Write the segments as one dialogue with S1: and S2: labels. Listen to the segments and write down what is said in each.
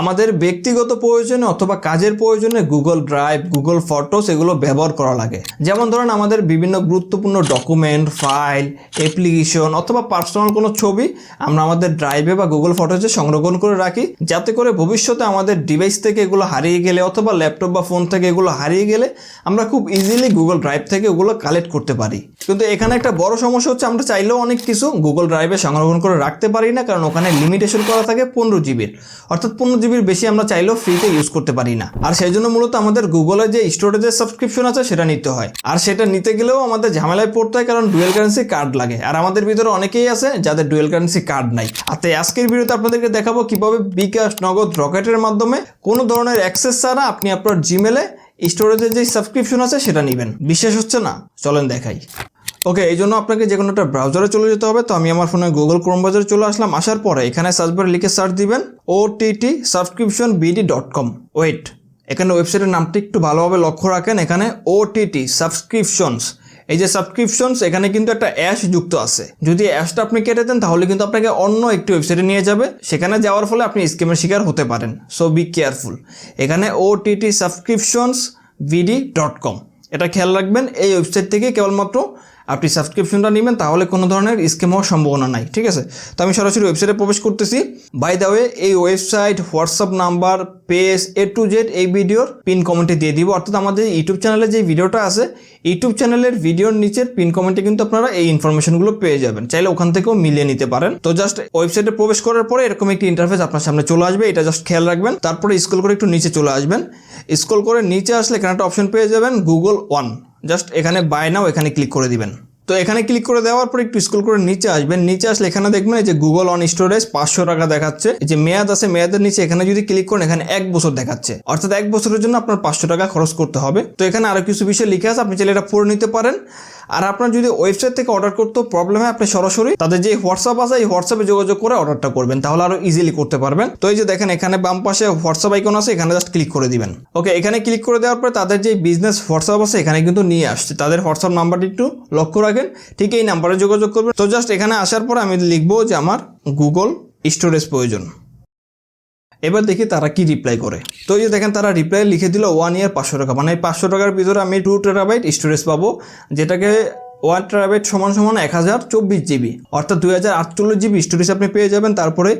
S1: আমাদের ব্যক্তিগত প্রয়োজনে অথবা কাজের প্রয়োজনে গুগল ড্রাইভ গুগল ফটোস এগুলো ব্যবহার করা লাগে। যেমন ধরেন আমাদের বিভিন্ন গুরুত্বপূর্ণ ডকুমেন্ট ফাইল অ্যাপ্লিকেশন অথবা পার্সোনাল কোনো ছবি আমরা আমাদের ড্রাইভে বা গুগল ফটোসে সংরক্ষণ করে রাখি। যাতে করে ভবিষ্যতে আমাদের ডিভাইস থেকে এগুলো হারিয়ে গেলে অথবা ল্যাপটপ বা ফোন থেকে এগুলো হারিয়ে গেলে আমরা খুব ইজিলি গুগল ড্রাইভ থেকে ওগুলো কালেক্ট করতে পারি। কিন্তু এখানে একটা বড় সমস্যা হচ্ছে আমরা চাইলেও অনেক কিছু গুগল ড্রাইভে সংরক্ষণ করে রাখতে পারি না, কারণ ওখানে লিমিটেশন করা থাকে পনেরো জিবির অর্থাৎ পনেরো জিবির বেশি আমরা চাইলেও ফ্রিতে ইউজ করতে পারি না। আর সেই জন্য মূলত আমাদের গুগলের যে স্টোরেজের সাবস্ক্রিপশন আছে, সেটা নিতে হয়। আর সেটা নিতে গেলেও আমাদের ঝামেলায় পড়তে হয় কারণ ডুয়েল কারেন্সি কার্ড লাগে। আর আমাদের ভিতরে অনেকেই আছে যাদের ডুয়েল কারেন্সি কার্ড নাই। আর তাই আজকের ভিডিওতে আপনাদেরকে দেখাবো কীভাবে বিকাশ নগদ রকেটের মাধ্যমে কোনো ধরনের অ্যাক্সেস ছাড়া আপনি আপনার জিমেলে স্টোরেজের যে সাবস্ক্রিপশন আছে, সেটা নেবেন। বিশ্বাস হচ্ছে না? চলেন দেখাই। ওকে এই জন্য আপনাকে যে কোনো একটা ব্রাউজারে চলে যেতে হবে। তো আমি আমার ফোনে গুগল ক্রোম ব্রাউজারে চলে আসলাম। আসার পরে এখানে সার্চ বারে লিখে সার্চ দিবেন O T T subscription BD dot com wait এখানে ওয়েবসাইটের নামটি একটু ভালোভাবে লক্ষ্য রাখেন। এখানে ও টি টি সাবস্ক্রিপশনস এই যে সাবস্ক্রিপশনস এখানে কিন্তু একটা অ্যাশ যুক্ত আছে। যদি অ্যাশটা আপনি কেটে দেন, তাহলে কিন্তু আপনাকে অন্য একটি ওয়েবসাইটে নিয়ে যাবে। সেখানে যাওয়ার ফলে আপনি স্ক্যামের শিকার হতে পারেন। সো বি কেয়ারফুল এখানে ও টি টি সাবস্ক্রিপশনস ভিডি ডট কম এটা খেয়াল রাখবেন, এই ওয়েবসাইট থেকে কেবলমাত্র আপনি সাবস্ক্রিপশনটা নেবেন, তাহলে কোনো ধরনের স্ক্যাম হওয়ার সম্ভাবনা নাই, ঠিক আছে? তো আমি সরাসরি ওয়েবসাইটে প্রবেশ করতেছি। বাই দ্য ওয়ে এই website WhatsApp number page A to Z এই ভিডিওর পিন কমেন্টে দিয়ে দিব। অর্থাৎ আমাদের ইউটিউব চ্যানেলে যে ভিডিওটা আছে ইউটিউব চ্যানেলের ভিডিওর নিচের পিন কমেন্টে কিন্তু আপনারা এই ইনফরমেশনগুলো পেয়ে যাবেন। চাইলে ওখান থেকেও মিলিয়ে নিতে পারেন। তো জাস্ট ওয়েবসাইটে প্রবেশ করার পরে এরকম একটি ইন্টারফেস আপনার সামনে চলে আসবে, এটা জাস্ট খেয়াল রাখবেন। তারপরে স্ক্রল করে একটু নিচে চলে আসবেন। স্ক্রল করে নিচে আসলে এখানে একটা অপশন পেয়ে যাবেন গুগল ওয়ান জাস্ট এখানে বাই নাও এখানে ক্লিক করে দিবেন। তো এখানে ক্লিক করে দেওয়ার পর একটু স্কুল করে নিচে আসবেন। নিচে আসলে এখানে দেখবেন যে গুগল অন স্টোরেজ পাঁচশো টাকা দেখাচ্ছে। যে মেয়াদ আছে, মেয়াদের নিচে এখানে যদি ক্লিক করেন, এখানে এক বছর দেখাচ্ছে। অর্থাৎ এক বছরের জন্য আপনার পাঁচশো টাকা খরচ করতে হবে। তো এখানে আরও কিছু বিষয় লিখে আছে, আপনি চাইলে এটা পড়ে নিতে পারেন। আর আপনার যদি ওয়েবসাইট থেকে অর্ডার করতে প্রবলেম হয়, আপনি সরাসরি তাদের যে হোয়াটসঅ্যাপ আছে, এই হোয়াটসঅ্যাপে যোগাযোগ করে অর্ডারটা করবেন। তাহলে আরও ইজিলি করতে পারবেন। তো এই যে দেখেন, এখানে বাম পাশে হোয়াটসঅ্যাপ আইকন আছে, এখানে জাস্ট ক্লিক করে দিবেন। ওকে এখানে ক্লিক করে দেওয়ার পরে তাদের যে বিজনেস হোয়াটসঅ্যাপ আছে, এখানে কিন্তু নিয়ে আসছে। তাদের হোয়াটসঅ্যাপ নাম্বারটি একটু লক্ষ্য রাখেন ঠিক এই নাম্বারে যোগাযোগ করবেন। তো জাস্ট এখানে আসার পর আমি লিখব যে আমার গুগল স্টোরেজ প্রয়োজন। এবার দেখি তারা কি রিপ্লাই করে। তো এই যে দেখেন, তারা রিপ্লাই লিখে দিল ওয়ান ইয়ার পাঁচশো টাকা। মানে পাঁচশো টাকার ভিতরে আমি টু টেরাবাইট স্টোরেজ পাবো, যেটাকে ওয়ান টেরাবাইট সমান সমান এক হাজার চব্বিশ জিবি, অর্থাৎ দুই হাজার আটচল্লিশ জিবি স্টোরেজ আপনি পেয়ে যাবেন। তারপরে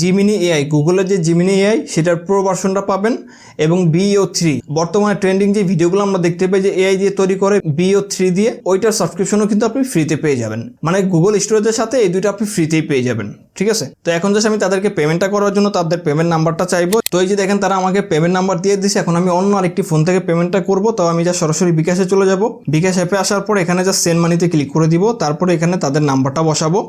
S1: জিমিনি এআই গুগলের যে জিমিনি এআই সেটার প্রো ভার্সনটা পাবেন এবং বিও থ্রি বর্তমানে ট্রেন্ডিং যে ভিডিওগুলো আমরা দেখতে পাই যে এআই দিয়ে তৈরি করে বিও থ্রি দিয়ে, ওইটার সাবস্ক্রিপশনও কিন্তু আপনি ফ্রিতে পেয়ে যাবেন। মানে গুগল স্টোরেজের সাথে এই দুইটা আপনি ফ্রিতেই পেয়ে যাবেন। ঠিক আছে? তো এখন জাস্ট আমি তাদেরকে পেমেন্টটা করার জন্য তাদের পেমেন্ট নাম্বারটা চাইব। তো এই যে দেখেন তারা আমাকে পেমেন্ট নাম্বার দিয়ে দিছে, এখন আমি অন্য আরেকটি ফোন থেকে পেমেন্টটা করব। তো আমি যা সরাসরি বিকাশে চলে যাব। বিকাশ অ্যাপে আসার পর এখানে যা সেন্ড মানিতে ক্লিক করে দিব। তারপরে এখানে তাদের নাম্বারটা বসাবো।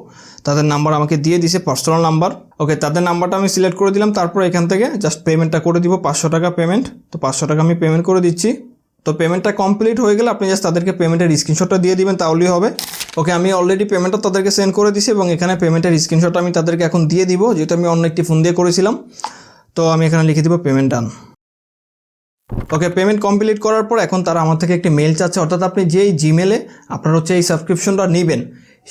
S1: তাদের নাম্বার আমাকে দিয়ে দিছে পার্সোনাল নাম্বার ওকে তাদের নাম্বারটা আমি সিলেক্ট করে দিলাম। তারপর এখান থেকে জাস্ট পেমেন্টটা করে দিব। পাঁচশো টাকা পেমেন্ট তো পাঁচশো টাকা আমি পেমেন্ট করে দিচ্ছি। তো পেমেন্টটা কমপ্লিট হয়ে গেলে আপনি জাস্ট তাদেরকে পেমেন্টের স্ক্রিনশটটা দিয়ে দিবেন, তাহলেই হবে। ওকে আমি অলরেডি পেমেন্টটা তাদেরকে সেন্ড করে দিছি এবং এখানে পেমেন্টের স্ক্রিনশট আমি তাদেরকে এখন দিয়ে দিব, যেহেতু আমি অন্য একটি ফোন দিয়ে করেছিলাম। তো আমি এখানে লিখে দিব payment done okay payment complete করার পর এখন তারা আমার থেকে একটি মেল চাচ্ছে। অর্থাৎ আপনি যেই জিমেলে আপনার হচ্ছে এই সাবস্ক্রিপশনটা নেবেন,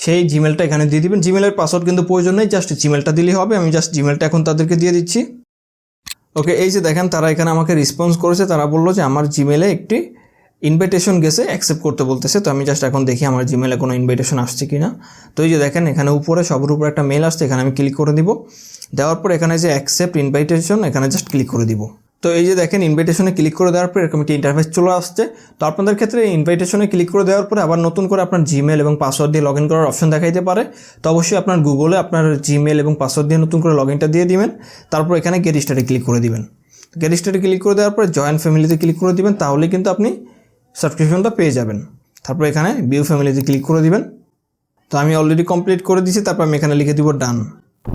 S1: সেই জিমেলটা এখানে দিয়ে দিবেন। জিমেলের পাসওয়ার্ড কিন্তু প্রয়োজন নেই জাস্ট জিমেলটা দিলেই হবে। আমি জাস্ট জিমেলটা এখন তাদেরকে দিয়ে দিচ্ছি। ওকে এই যে দেখেন, তারা এখানে আমাকে রেসপন্স করেছে। তারা বলল যে আমার জিমেলে একটি ইনভাইটেশন গেছে অ্যাকসেপ্ট করতে বলতেছে, তো আমি জাস্ট এখন দেখি আমার জিমেলে কোনো ইনভাইটেশন আসছে কি না তো এই যে দেখেন, এখানে উপরে, সবার উপরে একটা মেল আসছে, এখানে আমি ক্লিক করে দিব। দেওয়ার পর এখানে যে অ্যাকসেপ্ট ইনভাইটেশন এখানে জাস্ট ক্লিক করে দিব। তো এই যে দেখেন ইনভাইটেশনে ক্লিক করে দেওয়ার পর এরকম একটি ইন্টারফেস চলে আসছে। তো আপনাদের ক্ষেত্রে ইনভাইটেশনে ক্লিক করে দেওয়ার পরে আবার নতুন করে আপনার জিমেল এবং পাসওয়ার্ড দিয়ে লগ ইন করার অপশন দেখাইতে পারে। তো অবশ্যই আপনার গুগলে আপনার জিমেল এবং পাসওয়ার্ড দিয়ে নতুন করে লগ ইনটা দিয়ে দিবেন। তারপর এখানে গেট স্টারে ক্লিক করে দিবেন। গেট স্টারে ক্লিক করে দেওয়ার পরে জয়েন্ট ফ্যামিলিতে ক্লিক করে দিবেন। তাহলে কিন্তু আপনি সাবস্ক্রিপশনটা পেয়ে যাবেন। তারপর এখানে বিউ ফ্যামিলিতে ক্লিক করে দিবেন। তো আমি অলরেডি কমপ্লিট করে দিয়েছি, তারপর আমি এখানে লিখে দিব ডান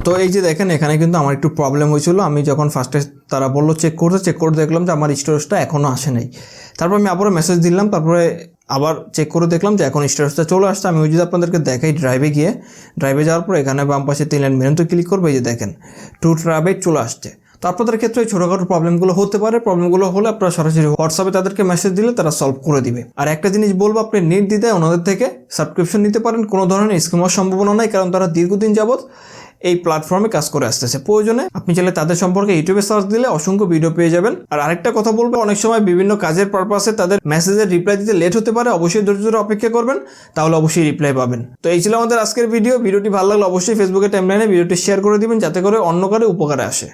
S1: তো এই যে দেখেন, এখানে কিন্তু আমার একটু প্রবলেম হয়েছিল। আমি যখন ফার্স্টে তারা বলল চেক করতে চেক করে দেখলাম যে আমার স্টোরেজটা এখনও আসে নাই। তারপর আমি আবারও মেসেজ দিলাম, তারপরে আবার চেক করে দেখলাম যে এখন স্টোরেজটা চলে আসছে। আমি ওই যদি আপনাদেরকে দেখাই ড্রাইভে গিয়ে। ড্রাইভে যাওয়ার পর এখানে বাম পাশে তিন লাইন মেনুতে ক্লিক করব, এই যে দেখেন টু ট্রাইভে চলে আসছে। তো আপনাদের ক্ষেত্রে ছোটোখাটো প্রবলেমগুলো হতে পারে। প্রবলেমগুলো হলে আপনারা সরাসরি হোয়াটসঅ্যাপে তাদেরকে মেসেজ দিলে তারা সলভ করে দিবে। আর একটা জিনিস বলব, আপনি নেট দিতে ওনাদের থেকে সাবস্ক্রিপশন নিতে পারেন। কোনো ধরনের স্কিম হওয়ার সম্ভাবনা নাই, কারণ তারা দীর্ঘদিন যাবৎ এই প্ল্যাটফর্মে কাজ করে আসতেছে। প্রয়োজনে আপনি চাইলে তাদের সম্পর্কে ইউটিউবে সার্চ দিলে অসংখ্য ভিডিও পেয়ে যাবেন। আর আরেকটা কথা বলব, অনেক সময় বিভিন্ন কাজের পারপাসে তাদের মেসেজের রিপ্লাই দিতে লেট হতে পারে। অবশ্যই ধৈর্য ধরে অপেক্ষা করবেন, তাহলে অবশ্যই রিপ্লাই পাবেন। তো এই ছিল আমাদের আজকের ভিডিও ভিডিওটি ভালো লাগলে অবশ্যই ফেসবুকে টাইমলাইনে ভিডিওটি শেয়ার করে দিবেন, যাতে করে অন্য কারও উপকারে আসে।